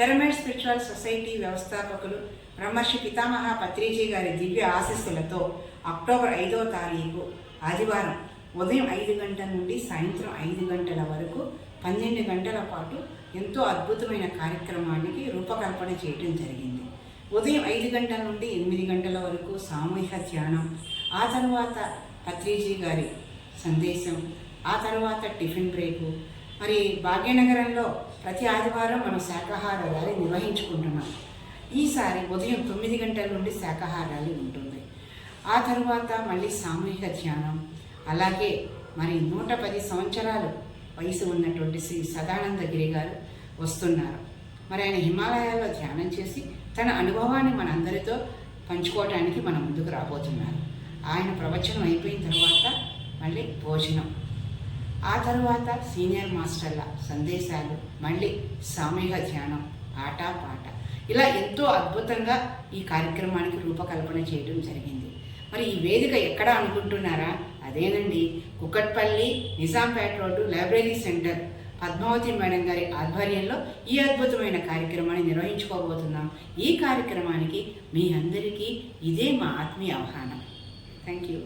Pyramid spiritual society వ్యవస్థాపకులు బ్రహ్మర్షి పితామహ పత్రిజీ గారి దివ్య ఆశీస్సులతో అక్టోబర్ ఐదో తారీఖు ఆదివారం ఉదయం ఐదు గంటల నుండి సాయంత్రం ఐదు గంటల వరకు పన్నెండు గంటల పాటు ఎంతో అద్భుతమైన కార్యక్రమానికి రూపకల్పన చేయడం జరిగింది. ఉదయం ఐదు గంటల నుండి ఎనిమిది గంటల వరకు సామూహిక ధ్యానం ఆ తర్వాత పత్రిజీ గారి సందేశం ఆ తర్వాత టిఫిన్ బ్రేకు మరి భాగ్యనగరంలో ప్రతి ఆదివారం మనం శాకాహార ర్యాలీ నిర్వహించుకుంటున్నాం. ఈసారి ఉదయం తొమ్మిది గంటల నుండి శాఖాహార ర్యాలీ ఉంటుంది. ఆ తరువాత మళ్ళీ సామూహిక ధ్యానం అలాగే మరి నూట పది సంవత్సరాలు వయసు ఉన్నటువంటి శ్రీ సదానందగిరి గారు వస్తున్నారు. మరి ఆయన హిమాలయాల్లో ధ్యానం చేసి తన అనుభవాన్ని మనందరితో పంచుకోవడానికి మన ముందుకు రాబోతున్నారు. ఆయన ప్రవచనం అయిపోయిన తర్వాత మళ్ళీ భోజనం. ఆ తర్వాత సీనియర్ మాస్టర్ల సందేశాలు మళ్ళీ సామూహిక ధ్యానం ఆట పాట. ఇలా ఎంతో అద్భుతంగా ఈ కార్యక్రమానికి రూపకల్పన చేయడం జరిగింది. మరి ఈ వేదిక ఎక్కడ అనుకుంటున్నారా? అదేనండి Kukatpally Nizampet road library centre. Padmavati madam గారి ఆధ్వర్యంలో ఈ అద్భుతమైన కార్యక్రమాన్ని నిర్వహించుకోబోతున్నాం. ఈ కార్యక్రమానికి మీ అందరికీ ఇదే మా ఆత్మీయ ఆహ్వానం. Thank you